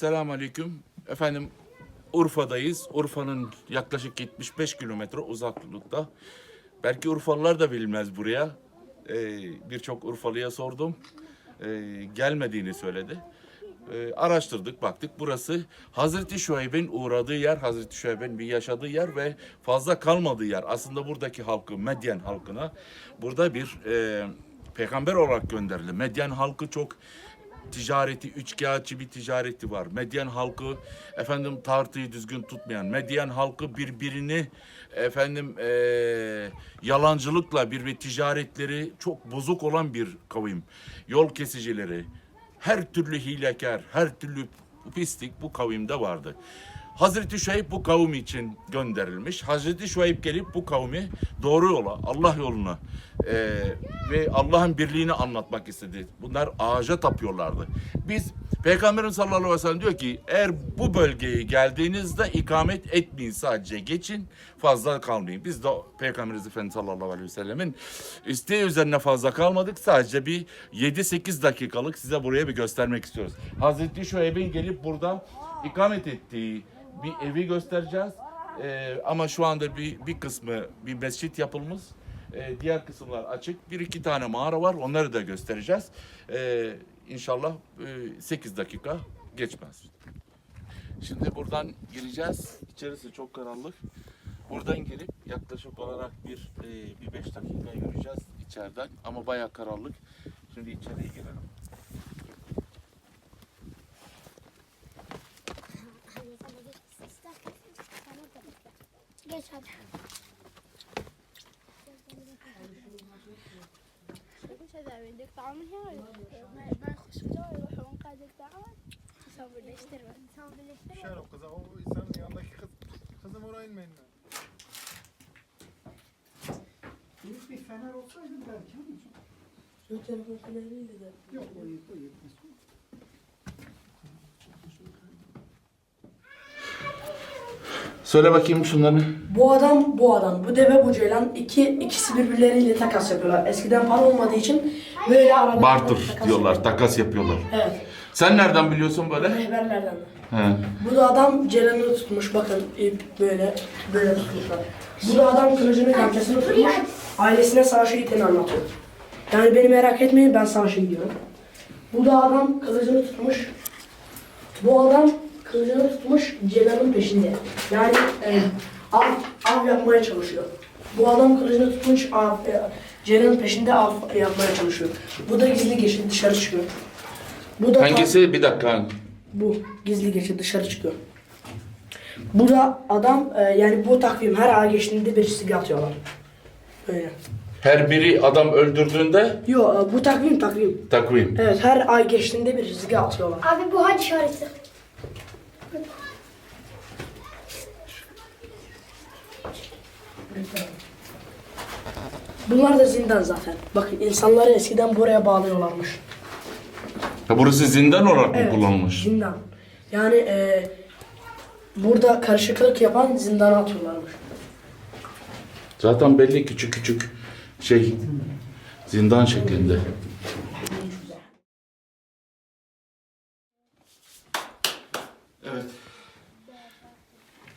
Selamun Aleyküm. Efendim Urfa'dayız. Urfa'nın yaklaşık 75 kilometre uzaklıkta. Belki Urfalılar da bilmez buraya. Ee, Birçok Urfalıya sordum. Ee, gelmediğini söyledi. Ee, araştırdık, baktık. Burası Hazreti Şuayb'in uğradığı yer, Hazreti Şuayb'in bir yaşadığı yer ve fazla kalmadığı yer. Aslında buradaki halkı, Medyen halkına burada bir e, peygamber olarak gönderildi. Medyen halkı çok ticareti, üçkağıtçı bir ticareti var. Medyen halkı efendim tartıyı düzgün tutmayan, Medyen halkı birbirini efendim eee, yalancılıkla bir bir ticaretleri çok bozuk olan bir kavim. Yol kesicileri, her türlü hilekar, her türlü pislik bu kavimde vardı. Hazreti Şuayb bu kavim için gönderilmiş. Hazreti Şuayb gelip bu kavmi doğru yola, Allah yoluna eee, ve Allah'ın birliğini anlatmak istedi. Bunlar ağaca tapıyorlardı. Biz Peygamberimiz sallallahu aleyhi ve sellem diyor ki eğer bu bölgeye geldiğinizde ikamet etmeyin sadece geçin fazla kalmayın. Biz de Peygamberimiz Efendimiz sallallahu aleyhi ve sellemin isteği üzerine fazla kalmadık. Sadece bir 7-8 dakikalık size buraya bir göstermek istiyoruz. Hazreti Şuayb'in gelip burada ikamet ettiği bir evi göstereceğiz. Ee, ama şu anda bir, bir kısmı bir mescit yapılmış. Ee, diğer kısımlar açık. Bir iki tane mağara var. Onları da göstereceğiz. Ee, inşallah e, 8 dakika geçmez. Şimdi buradan gireceğiz. İçerisi çok karanlık. Buradan gelip yaklaşık olarak bir e, bir beş dakika yürüyeceğiz içeriden ama bayağı karanlık. Şimdi içeriye girelim. geç hadi. Şarap kıza o insanın yanındaki kız kızım oraya inmeyin. Büyük bir fener olsaydı belki ama çok. Şu telefon feneri de. Yok o yetmez. Söyle bakayım şunları. Bu adam, bu adam, bu deve, bu ceylan iki ikisi birbirleriyle takas yapıyorlar. Eskiden para olmadığı için böyle arada Barter takas diyorlar, takas yapıyorlar. Evet. Sen nereden biliyorsun böyle? Rehberlerden. He. Bu da adam ceylanını tutmuş. Bakın ip böyle böyle tutmuşlar. Bu da adam kılıcını kamçasını tutmuş. Ailesine savaşa gittiğini anlatıyor. Yani beni merak etmeyin ben savaşa gidiyorum. Bu da adam kılıcını tutmuş. Bu adam kılıcını tutmuş ceylanın peşinde. Yani e, av, av yapmaya çalışıyor. Bu adam kılıcını tutmuş av, e, ceylanın peşinde av yapmaya çalışıyor. Bu da gizli geçit dışarı çıkıyor. Bu da Hangisi? Bir dakika. bu gizli geçit dışarı çıkıyor. Bu da adam e, yani bu takvim her ay geçtiğinde birisi atıyorlar. Böyle. Her biri adam öldürdüğünde Yo e, bu takvim takvim. takvim. Evet her ay geçtiğinde bir çizgi atıyorlar. Abi bu hac işareti. Bunlar da zindan zaten. Bakın insanları eskiden buraya bağlıyorlarmış. Ha, burası zindan olarak mı kullanılmış? Zindan. Yani e, burada karışıklık yapan zindana atıyorlarmış. Zaten belli küçük küçük şey zindan şeklinde. Evet.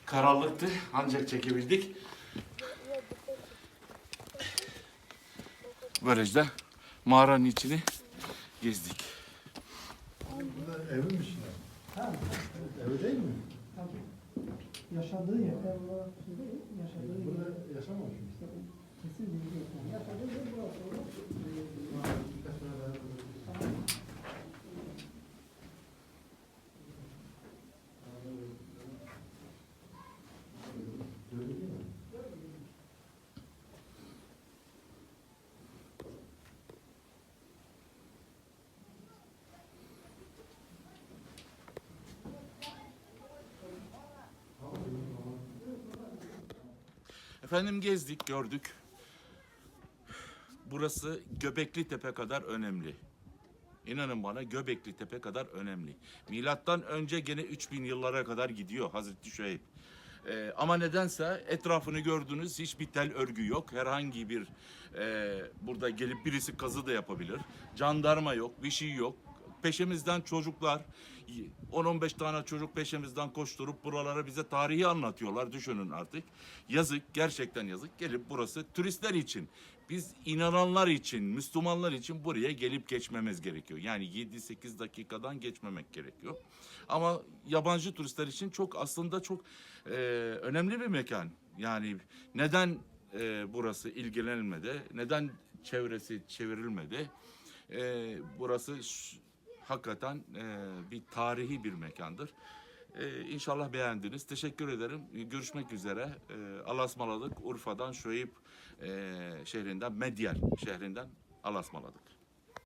Karanlıktı ancak çekebildik. Böylece mağaranın içini gezdik. Burada evmiş ya. Ev değil mi? Yaşadığı yer. Yaşadığı yer. Burada yaşamamış mı? Kesin bilgi yok. Yani yaşadığı yer burası. Efendim gezdik, gördük. Burası Göbekli Tepe kadar önemli. İnanın bana Göbekli Tepe kadar önemli. Milattan önce gene 3000 yıllara kadar gidiyor Hazreti Şuayb. Ee, ama nedense etrafını gördünüz hiçbir tel örgü yok. Herhangi bir e, burada gelip birisi kazı da yapabilir. Jandarma yok, bir şey yok. Peşimizden çocuklar 10-15 tane çocuk peşimizden koşturup buralara bize tarihi anlatıyorlar. Düşünün artık. Yazık, gerçekten yazık. Gelip burası turistler için, biz inananlar için, Müslümanlar için buraya gelip geçmemiz gerekiyor. Yani 7-8 dakikadan geçmemek gerekiyor. Ama yabancı turistler için çok aslında çok e, önemli bir mekan. Yani neden e, burası ilgilenilmedi? Neden çevresi çevrilmedi? E, burası hakikaten e, bir tarihi bir mekandır. E, inşallah beğendiniz. Teşekkür ederim. Görüşmek üzere. E, Allah'a ısmarladık. Urfa'dan Şuayb e, şehrinden, Medyal şehrinden Allah'a ısmarladık.